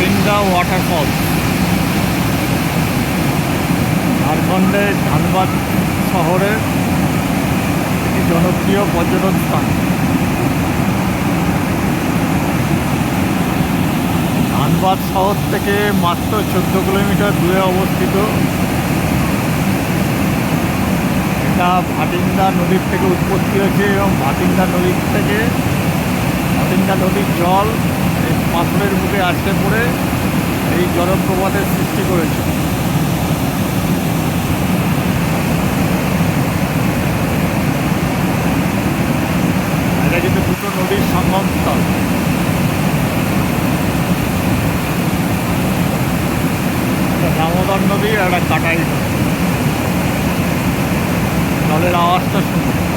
Bathinda waterfall ঝাড়খণ্ডের ধানবাদ শহরের একটি জনপ্রিয় পর্যটন স্থান ধানবাদ শহর থেকে মাত্র চোদ্দ কিলোমিটার দূরে অবস্থিত। এটা ভাটিন্দা নদীর থেকে উৎপত্তি হয়েছে এবং ভাটিন্দা নদীর থেকে ভাটিন্ডা নদীর জল পাথরের বুকে আছড়ে পড়ে এই জলপ্রপাতের সৃষ্টি করেছে। এটা কিন্তু দুটো নদীর সঙ্গমস্থল দামোদর নদী আর একটা কাটাই জলের আওয়াজটা শুনুন।